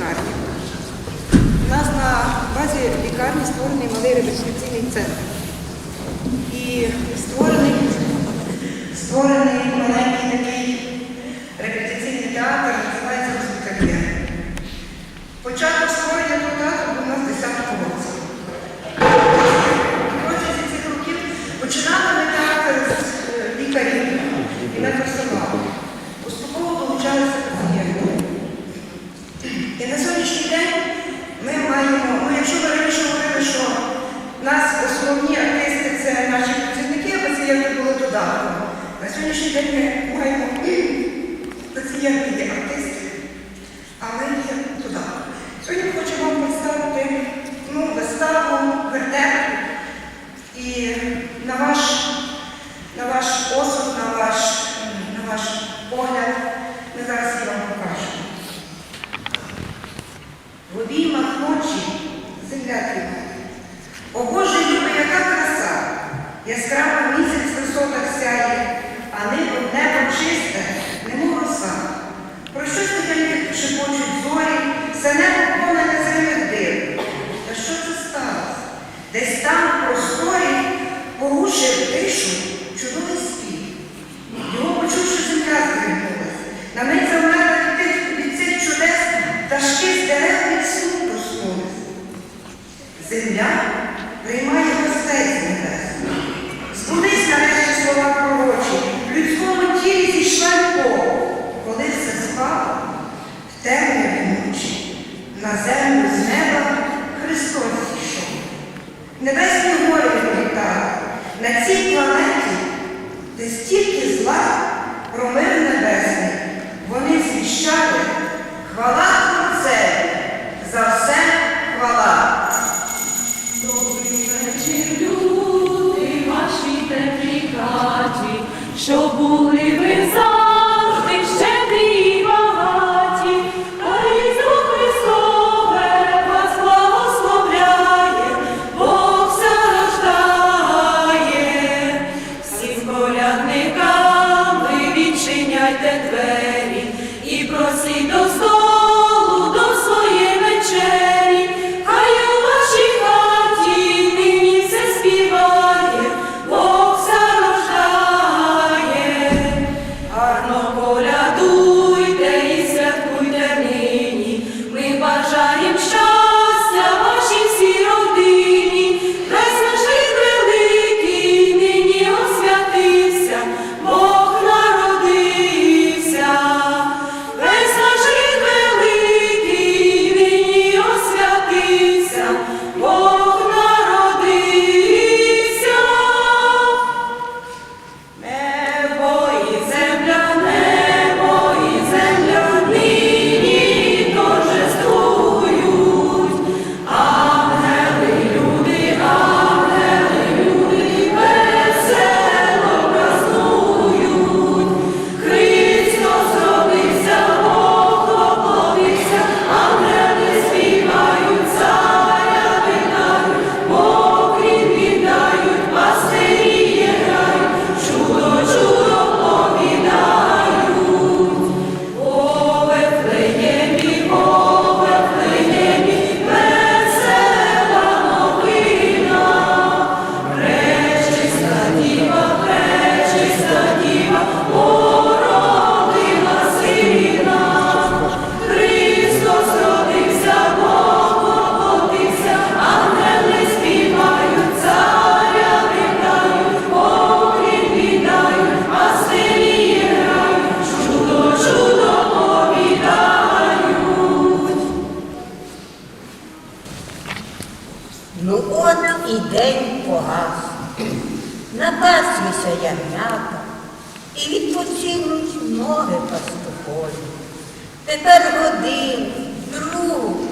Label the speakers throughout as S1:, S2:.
S1: лікарні. У нас на базі лікарні створений малий реабілітаційний центр. І створений, створений У нас основні артисти це наші працівники, а пацієнти були додатком. На сьогоднішній день ми маємо пацієнти є артисти.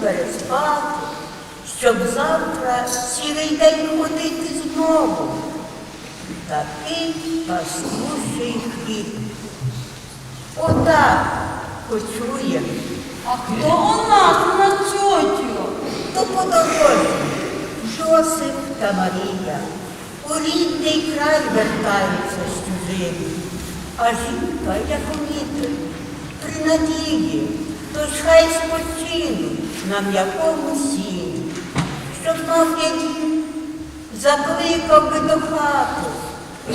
S2: переспати, щоб завтра цілий день ходити знову. Такий паскущий хліб. Отак почує.
S3: А хто у нас на цьотю?
S2: То подорожі Жосип та Марія. У рідний край вертаються з чужими, а жінка, як у вітер, при надії. Тож хай спочинуть на м'якому сіні, щоб дім закликав би до хати,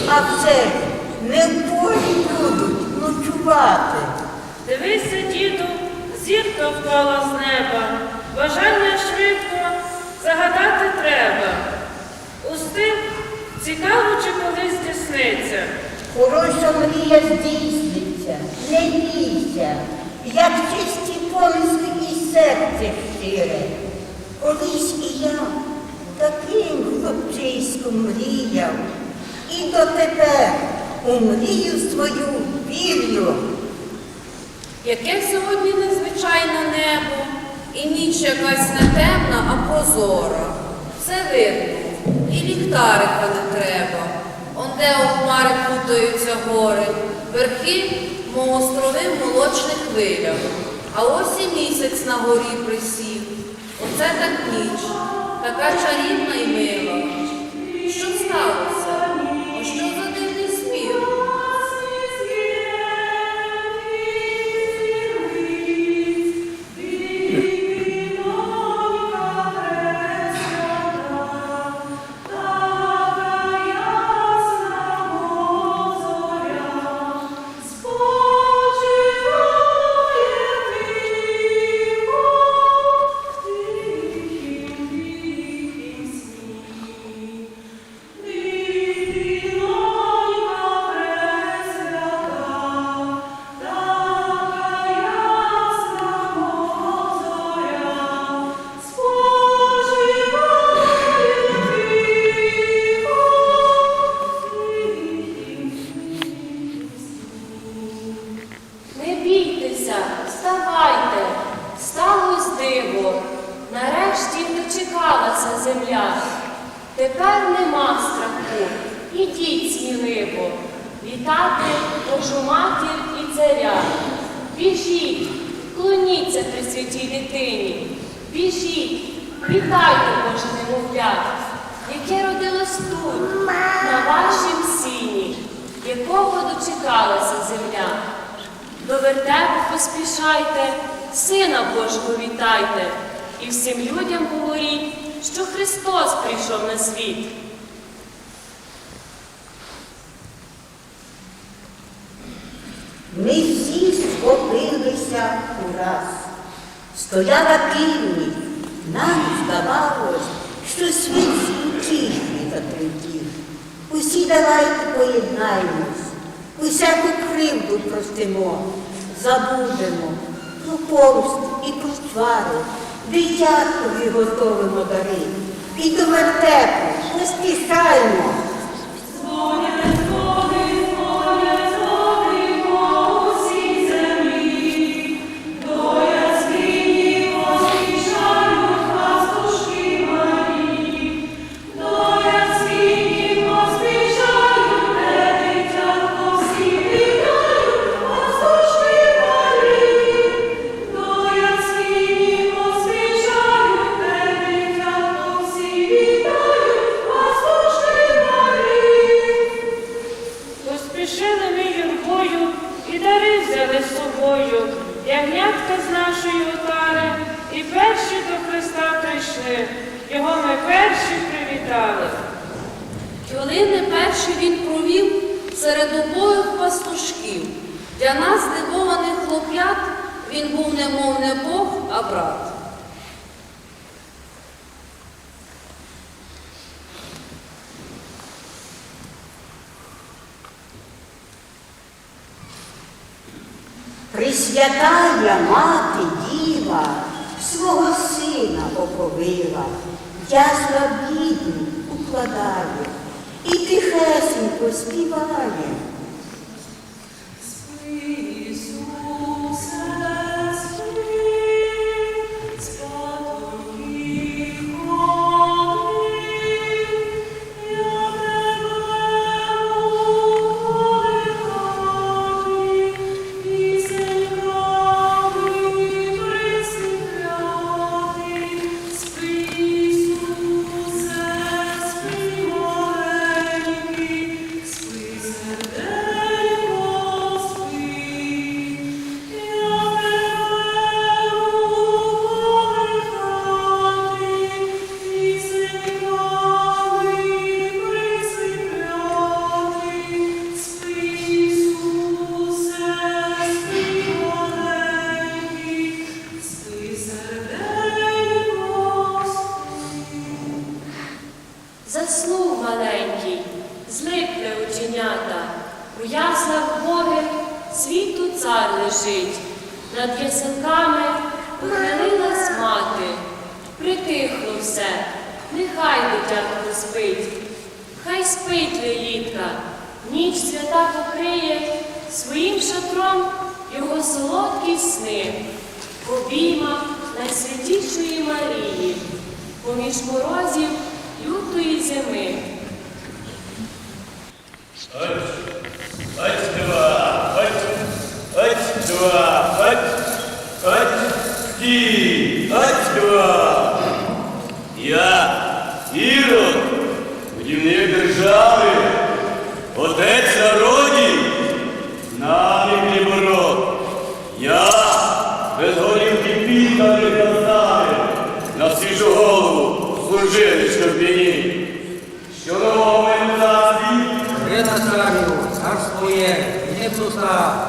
S2: а все ж не в полі будуть ночувати.
S4: Дивися, діду, зірка впала з неба. Бажання швидко загадати треба. Устим цікаво, чи колись здійсниться.
S2: Хороша мрія здійсниться, не бійся, як чисті помисли і серце щире. Колись і я таким хлопчиськом мріяв, і дотепер у мрію свою вірю.
S1: Яке сьогодні незвичайне небо, і ніч якась не темна, а прозора. Все видно, і ліхтарика не треба. Онде у хмари путаються гори, верхи, мов острови молочних хвилях. А ось і місяць на горі присів. Оце так ніч, така чарівна і мила. Що сталося? О, що
S5: Біжіть, вітайте Боже немовля, яке родилось тут, на вашім сіні, якого дочекалася земля. До вертепу поспішайте, Сина Божого вітайте, і всім людям говоріть, що Христос прийшов на світ.
S2: Ми всі схопилися ураз. Стояла північ, нам здавалось, що світ утішний затремтів. Усі давайте поєднаємось, усяку кривду простимо, забудемо про помсту і про свари, дитяткові готовимо дари. І до вертепу поспішаємо. Пресвятая мати діва свого сина оповила, ясла бідні укладає і тихесенько співає.
S6: Ті. Я, Ірод, будівник держави, отець народів, знаний хлібород. Я без горівки пітаних наставив на свіжу голову служили шкарбіні. Що нового моєму царстві?
S7: Грина царю, царство є, і не пуста.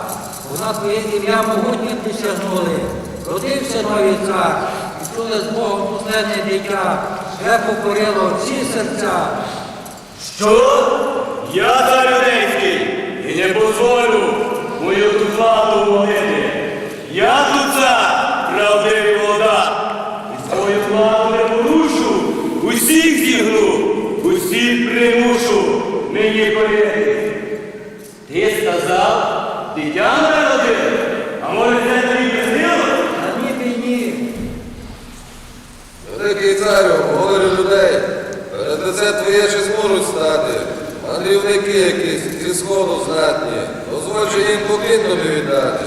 S7: У нас твоє ім'я могутнє присягнули. Родився новий цар, і чули з Богом последнє дитя, вже покорило всі серця.
S6: Що? Я цар юдейський і не дозволю мою тут владу молити. Я тут цар, правдивий володар, і свою владу не порушу, усіх зігну, усіх примушу мені повірити. Ти сказав, дитя народив, а може це тобі приснилось?
S7: А ні, ні, ні.
S8: Великий царю, говорю людей, перед лице твоє чи зможуть стати. Мандрівники якісь зі сходу знатні, дозволь їм поклін віддати.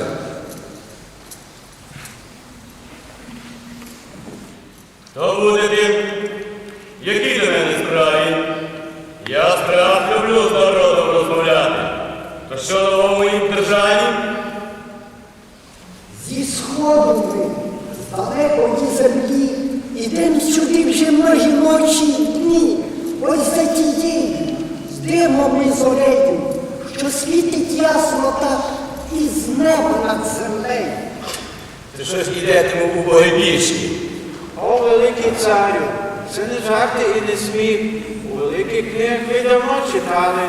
S6: То буде тим, які до мене справі. Я справ люблю з народом розмовляти. То що нового в моїй державі?
S9: Зі сходу ми, з далекої землі, ідем вже ночі дні. Ось за тією, з димом і зорею, що світить ясно так із неба над землею.
S6: Ти що ж ідетиму у Богобільщі?
S10: О, великий царю, це не жарти і не сміх. У великих книгах ви давно читали,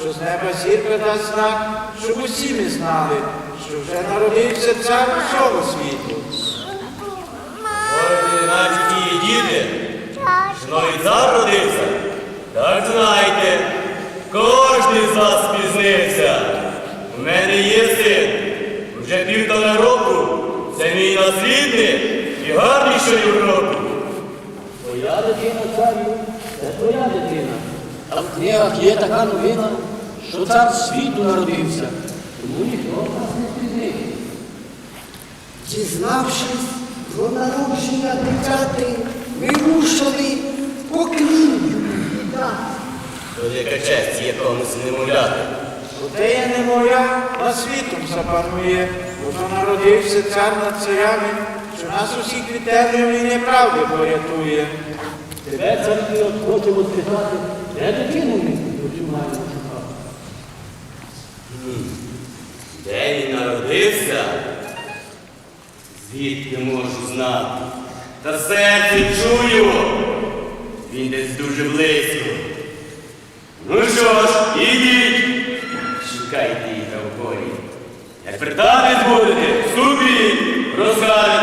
S10: що з неба зірка дасть знак, щоб усі ми знали, що вже народився цар усього світу.
S6: Ой, наче ті діти, що новий цар родився. Так знайте, кожен з вас спізнився. У мене є син, вже півтора року. Це мій наслідник і гарнішої року.
S7: Твоя дитина, царю, це твоя дитина. А в книгах є така новина, що цар світу народився. Тому ніхто нас не спізнив.
S9: Дізнавшись про народження дитяти, ми рушили поклін віддати.
S6: Велика честь якомусь немовляти.
S10: Утея не моя, на світом запанує, бо то народився цар над царями, що нас усіх від темряви і неправди порятує.
S7: Тебе, царки, от хочемо спитати, де дитину цю маємо шукати?
S6: Де він народився? Звідки можу знати? Та все серце чую. Він десь дуже близько. Ну що ж, ідіть, шукайте їх на полі. Як вертатись будете, ступіть, розкажете,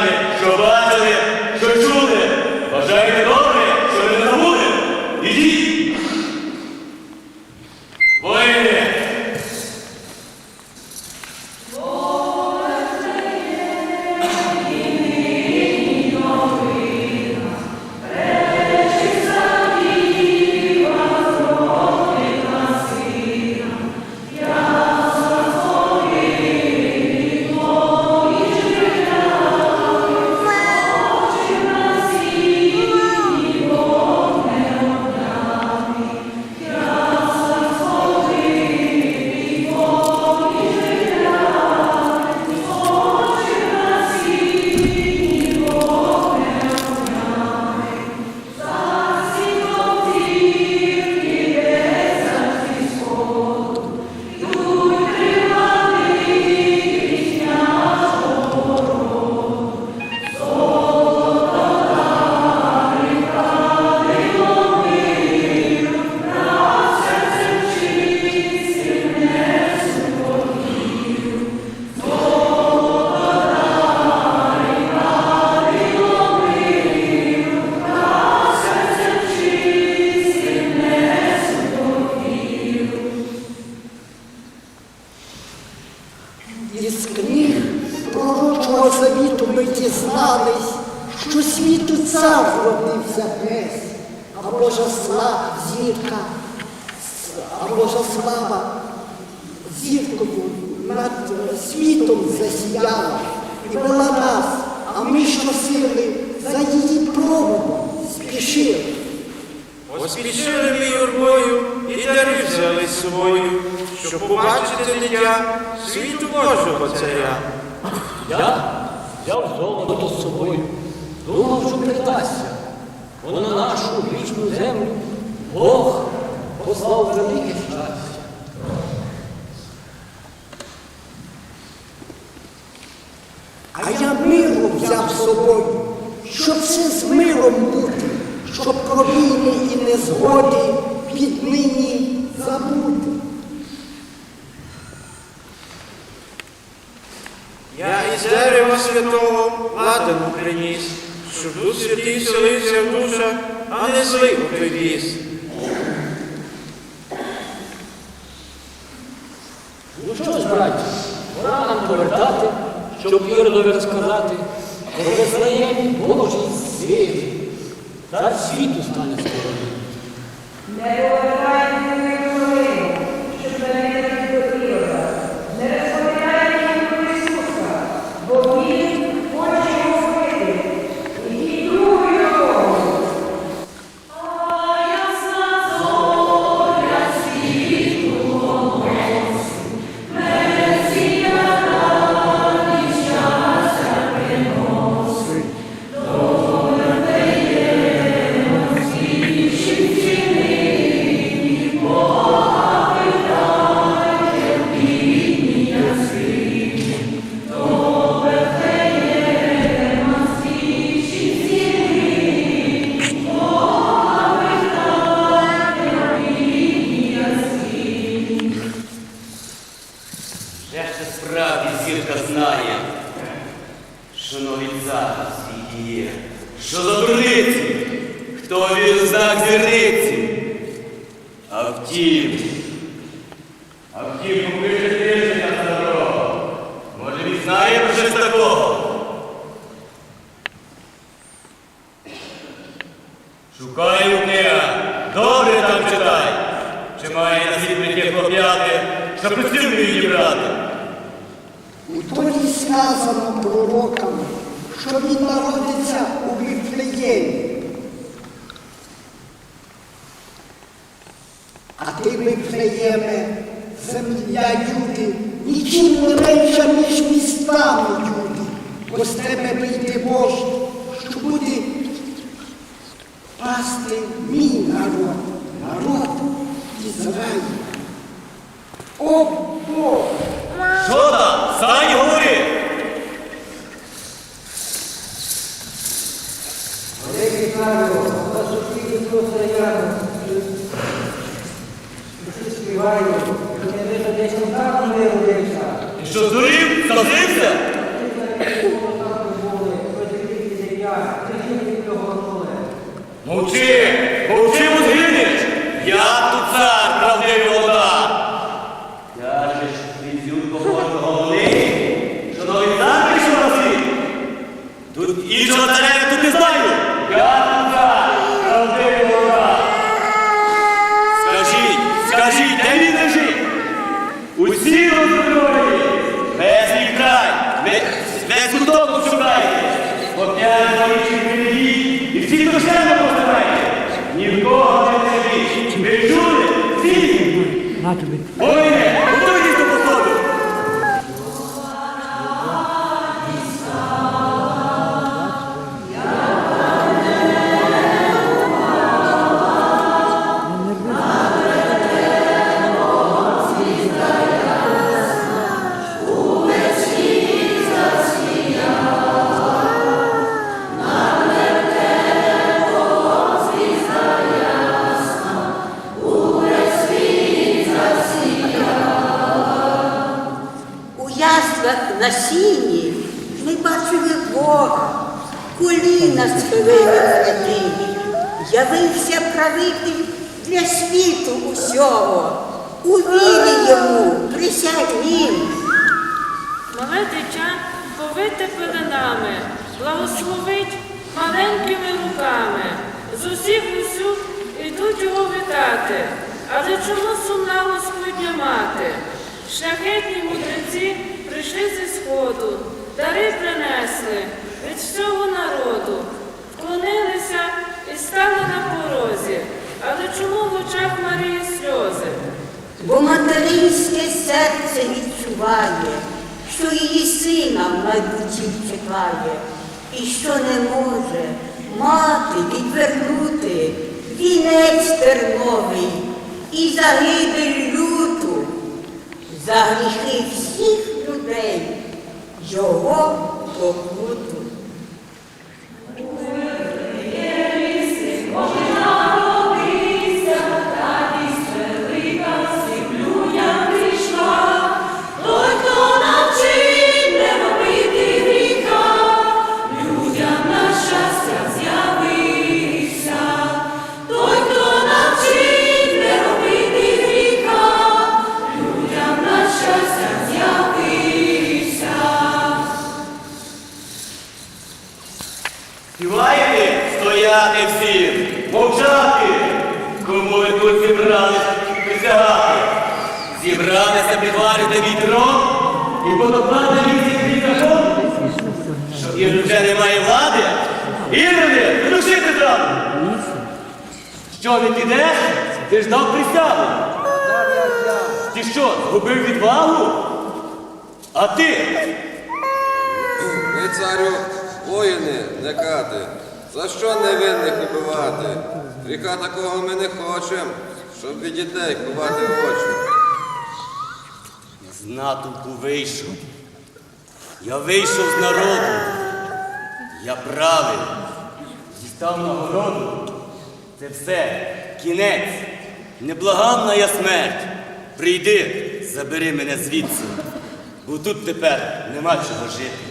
S9: Назад родився Хрест, а Божа слава зірка, а Божа слава зіркою над світом засіяла і вела нас, а ми щосили за її пробу спішили.
S10: Поспішили ми юрбою і дари взяли свою, щоб побачити дитя світу Божого царя.
S7: Я взяв золото собою. Думав, що придасться, бо на нашу вічну землю Бог послав велике щастя.
S9: А я миру взяв з собою, щоб все з миром бути, щоб про війни і незгоді під нині забути.
S10: Я із дерева святого ладану приніс щоб Дух Святий селився в душа, а не злив у той ліс.
S7: Ну що ж, браті, пора нам повертати, щоб Іродові розказати, про Везлеєм Божий світ, та світу стане сторони.
S11: Не повертайте!
S6: наслідників поп'яти, що працюють її.
S9: У торі сказано пророками, що він народиться у Віфлеємі. А ти, Віфлеєме, земля люди, нічим не менша між містами люди, бо з тебе вийде вождь, що буде пасти мій народ, народ зелені. О, Бог!
S6: Що там? Стань горі!
S7: Великий Павло, вас усіх просто ярно. Усі співають, не вижу десь так не виявився.
S6: І що здурів? Садився? Мовчи! Іншого царя я тут не знаю. Скажіть, скажіть, де він лежить? Усі розброї, без лікарь, без куток шукайте, Оп'ять на інших берегів і всі до себе постарайте. Нікого не лежить. Ви чули? Всі!
S2: Ой, не! Сіні ми бачили Бога, коліна схилили святині, явився правитель для світу усього. У вірі йому присягнім.
S4: Мале дитя повите пеленами, благословить маленькими руками. З усіх усюд ідуть його вітати, але чому сумна Господня мати? Шляхетні мудреці прийшли зі сходу, дари принесли від всього народу, вклонилися і стали на порозі. Але чому в очах Марії сльози?
S2: Бо материнське серце відчуває, що її сина в майбутті чекає, і що не може мати відвернути вінець терновий і загибель люту за гріхи всіх його покуту.
S6: Кому ви зібрались присягати. Зібралися підварити вітром і потоплати вісім закон. Що і вже немає влади, Іроди, придушити там. Що не підеш, ти ж дав присягу. Ти що, згубив відвагу? А ти?
S8: Ми, царю, воїни, не кати. За що невинних убивати? Гріха такого ми не хочем, щоб від дітей ховати очі.
S6: З натовпу вийшов. Я вийшов з народу. Я правий. Дістав нагороду. Це все. Кінець. Неблаганна я смерть. Прийди, забери мене звідси. Бо тут тепер нема чого жити.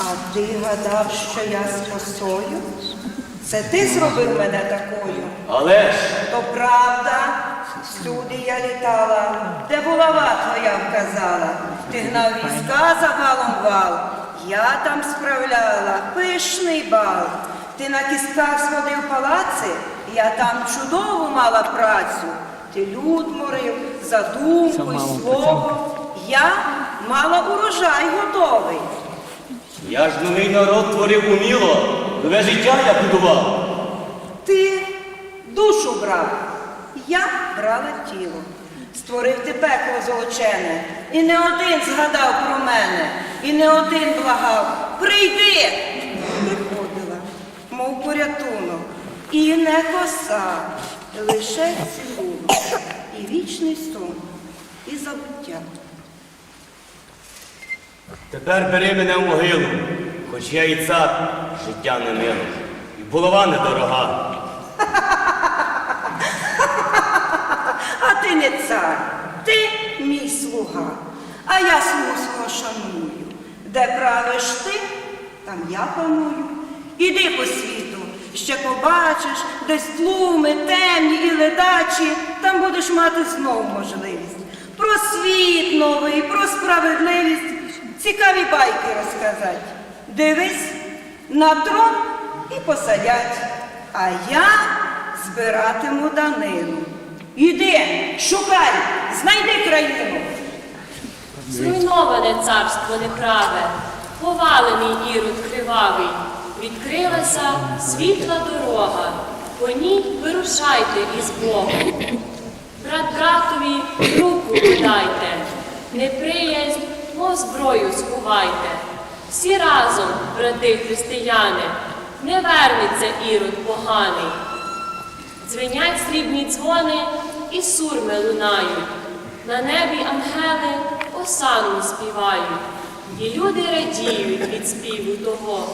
S11: А ти гадав, що я з косою? Це ти зробив мене такою?
S6: Але ж
S11: То правда, всюди я літала, де булава твоя вказала. Ти гнав війська за балом вал, я там справляла пишний бал. Ти на кістках сходив палаци, я там чудову мала працю. Ти люд морив, задумку й слово. Я мала урожай готовий.
S6: я ж новий народ творив уміло. Нове життя я будував.
S11: Ти душу брав, я брала тіло. Створив ти пекло золочене, і не один згадав про мене, і не один благав. Прийди! Приходила, мов порятунок, і не коса, лише цілунок, і вічний сон, і забуття.
S6: Тепер бери мене в могилу, хоч я і цар, життя не мило, і булава недорога.
S11: А ти не цар, ти мій слуга, а я слугу свого шаную. Де правиш ти, там я паную. Іди по світу, ще побачиш, десь тлуми, темні і ледачі, там будеш мати знов можливість. Про світ новий, про справедливість, цікаві байки розказати. Дивись, на трон і посадять, а я збиратиму данину. Іди, шукай, знайди країну.
S5: Зруйноване царство неправе, повалений ірод кривавий, відкрилася світла дорога, по ній вирушайте із Богом. Брат братові руку подайте, неприязнь, зброю сховайте. Всі разом, брати християни, не вернеться ірод поганий. Дзвенять срібні дзвони і сурми лунають. На небі ангели осанну співають. І люди радіють від співу того.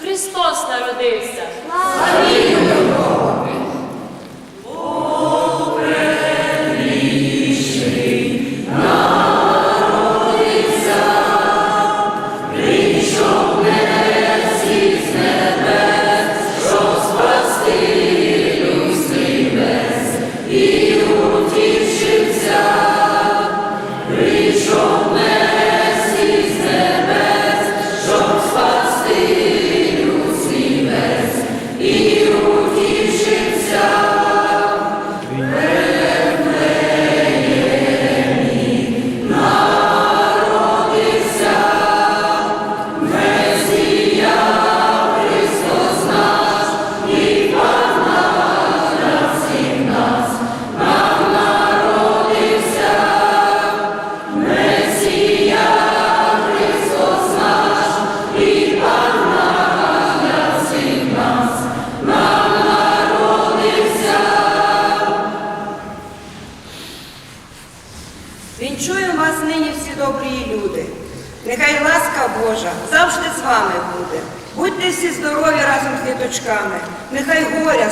S5: Христос народився.
S11: Вінчую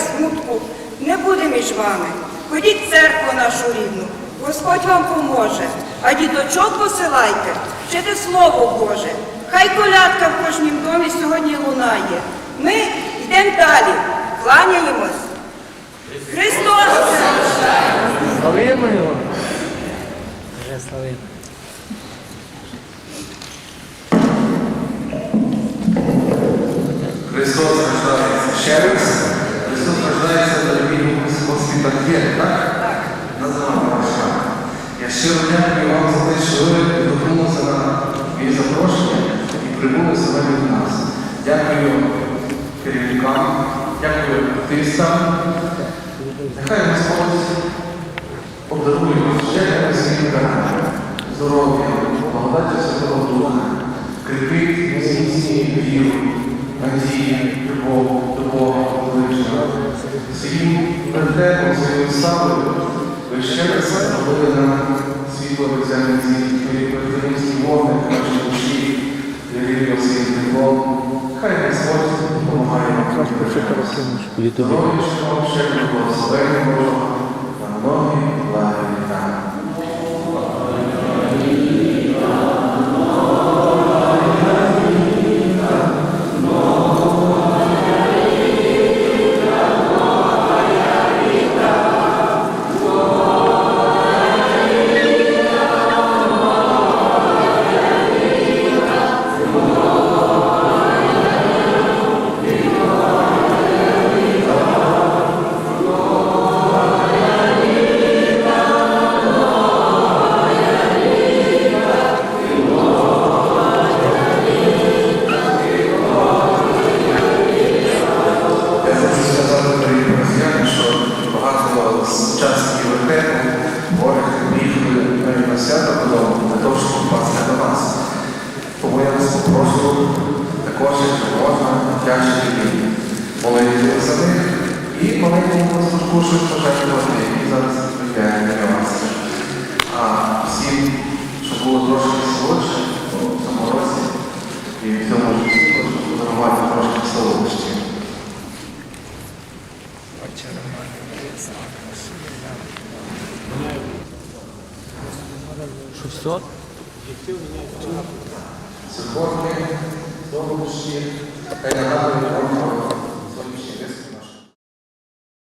S11: смутку не буде між вами. Ходіть в церкву нашу рідну, Господь вам поможе, а діточок посилайте, вчити Слово Боже. Хай колядка в кожнім домі сьогодні лунає. Ми йдемо далі, кланяємось. Христос!
S7: Славимо його. Вже славимо.
S8: Христос рождається ще раз. Христос рождається на любі Банкет, так? Називаємо ваша. Я щиро дякую вам за те, що ви відгукнулися на мій запрошення і прибули сьогодні до нас. Дякую керівникам, дякую артистам. Нехай Господь подарує вам ще свій дарунок, здоров'я, благодаті Святого Духа, кріпить зміцнює віру, надії, любов до Бога ближнього. Своїм славою ви ще раз зробили нам світло безземниці, великої вогник наші душі, вірив своїм теплом. Хай Господь допомагає нам. Здоров'я, що вам ще благословення Божого,